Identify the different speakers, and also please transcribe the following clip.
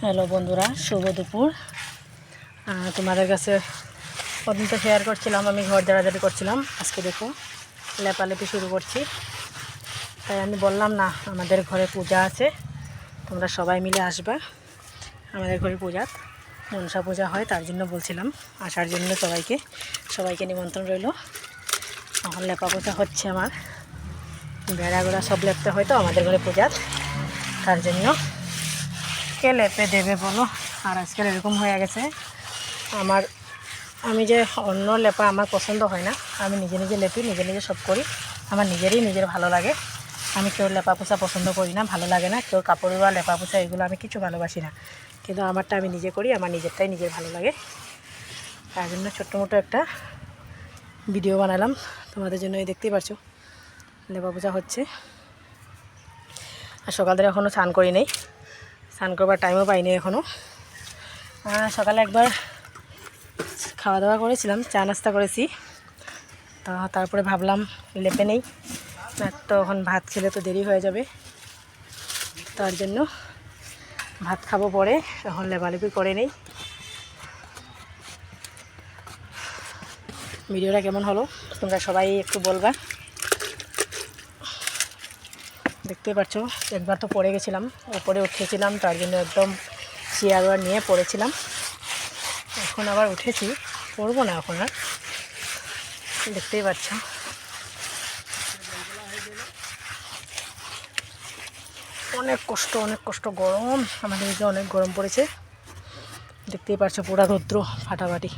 Speaker 1: Hello বন্ধুরা, শুভ দুপুর। তোমাদের কাছে ওদিন তো শেয়ার করছিলাম, আমি ঘর দাঁড়াদাড়ি করছিলাম। আজকে দেখো, লেপালেপি শুরু করছি। তাই আমি বললাম, না, আমাদের ঘরে পূজা আছে, তোমরা সবাই মিলে আসবে। আমাদের ঘরে পূজা, মনসা পূজা হয়, তার জন্য বলছিলাম। আসার জন্য সবাইকে সবাইকে নিমন্ত্রণ রইল। এখন লেপা পূজা হচ্ছে আমার। বেড়াগুড়া সব লেপতে হয় তো, আমাদের ঘরে পূজা তার জন্য। কে লেপে দেবে বলো। আর আজকাল এরকম হয়ে গেছে। আমার, আমি যে অন্য লেপা আমার পছন্দ হয় না, আমি নিজে নিজে লেপি, নিজে নিজে সব করি। আমার নিজেরই নিজের ভালো লাগে। আমি কেউ লেপা পোছা পছন্দ করি না, ভালো লাগে না। কেউ কাপড় বা লেপা পোছা এগুলো আমি কিছু ভালোবাসি না। কিন্তু আমারটা আমি নিজে করি, আমার নিজেরটাই নিজের ভালো লাগে। তার জন্য ছোট্ট মোটো একটা ভিডিও বানালাম। তোমাদের জন্য এই দেখতেই পারছ, লেপা পোছা হচ্ছে। আর সকাল থেকে এখনও স্নান করি নেই। স্নান করবার টাইমও পাইনি এখনও সকালে একবার খাওয়া দাওয়া করেছিলাম, চা নাস্তা করেছি। তো তারপরে ভাবলাম লেপে নেই না তো এখন ভাত খেলে তো দেরি হয়ে যাবে। তার জন্য ভাত খাব পরে, এখন লেপালেপি করে নেই। ভিডিওটা কেমন হলো? তোমরা সবাই একটু বলবা। দেখতে পাচ্ছ একবার তো পড়ে গেছিলাম, ওপরে উঠেছিলাম, তার জন্য একদম চেয়ার ওয়ার নিয়ে পড়েছিলাম। এখন আবার উঠেছি, পড়ব না এখন আর। দেখতেই পাচ্ছ। অনেক কষ্ট অনেক কষ্ট, গরম, আমাদের অনেক গরম পড়েছে। দেখতেই পাচ্ছ পুরা রৌদ্র ফাটাফাটি।